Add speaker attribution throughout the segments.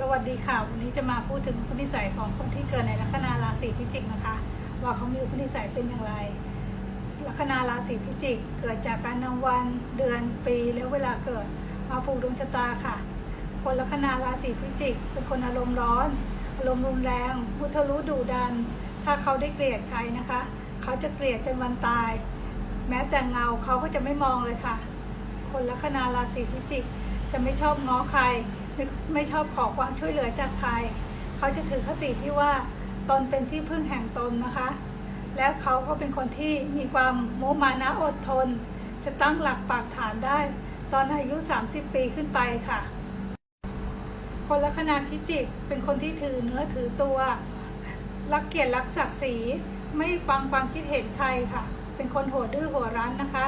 Speaker 1: สวัสดีค่ะ วันนี้จะมาพูดถึงอุปนิสัยของคนที่เกิดในลัคนาราศีพิจิกนะคะ ว่าเขามีอุปนิสัยเป็นอย่างไร ลัคนาราศีพิจิก เกิดจากการนำวันเดือนปีและเวลาเกิดมาผูกดวงชะตาค่ะ คนลัคนาราศีพิจิก เป็นคนอารมณ์ร้อน อารมณ์รุนแรงมุทะลุดุดัน ถ้าเขาได้เกลียดใครนะคะ เขาจะเกลียดจนวันตาย แม้แต่เงาเขาก็จะไม่มองเลยค่ะ คนลัคนาราศีพิจิกจะไม่ชอบง้อใคร ไม่ไม่ชอบขอความช่วยเหลือจากใคร เขาจะถือคติที่ว่าตนเป็นที่พึ่งแห่งตนนะคะ และเขาก็เป็นคนที่มีความโมมานะอดทน จะตั้งหลักปักฐานได้ ตอนอายุ 30 ปีขึ้นไปค่ะ คนลัคนาพิจิกเป็นคนที่ถือเนื้อถือตัว รักเกียรติรักศักดิ์ศรีไม่ฟังความคิดเห็นใครค่ะ เป็นคนหัวดื้อหัวรั้นนะคะ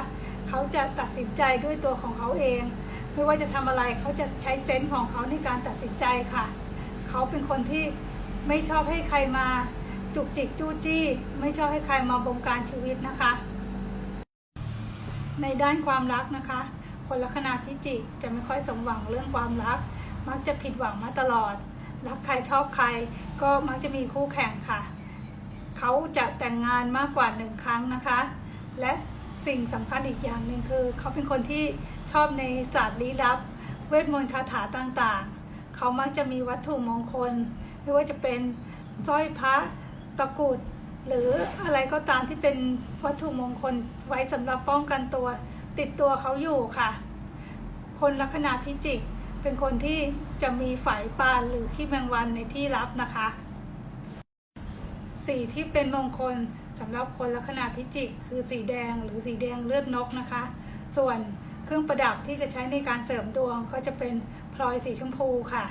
Speaker 1: เขาจะตัดสินใจด้วยตัวของเขาเอง ไม่ว่าจะทำอะไรเขาจะใช้เซนส์ของเขาในการตัดสินใจค่ะ เขาเป็นคนที่ไม่ชอบให้ใครมาจุกจิกจู้จี้ ไม่ชอบให้ใครมาบงการชีวิตนะคะ ในด้านความรักนะคะ คนลัคนาพิจิกจะไม่ค่อยสมหวังเรื่องความรัก มักจะผิดหวังมาตลอด รักใครชอบใคร ก็มักจะมีคู่แข่งค่ะ เขาจะแต่งงานมากกว่าหนึ่งครั้งนะคะ สิ่งสำคัญอีกอย่างหนึ่งคือ เขาเป็นคนที่ชอบในศาสตร์ลี้ลับ เวทมนต์คาถาต่างๆ เขามักจะมีวัตถุมงคล ไม่ว่าจะเป็นสร้อยพระตะกรุดหรืออะไรก็ตามที่เป็นวัตถุมงคลไว้สำหรับป้องกันตัว ติดตัวเขาอยู่ค่ะ คนลัคนาพิจิก เป็นคนที่จะมีฝายปานหรือขี้แมงวันในที่ลับนะคะ สีที่เป็นมงคลสำหรับคนลัคนาพิจิก คือสีแดงหรือสีแดงเลือดนกนะคะ ส่วนเครื่องประดับที่จะใช้ในการเสริมดวงก็จะเป็นพลอยสีชมพูค่ะ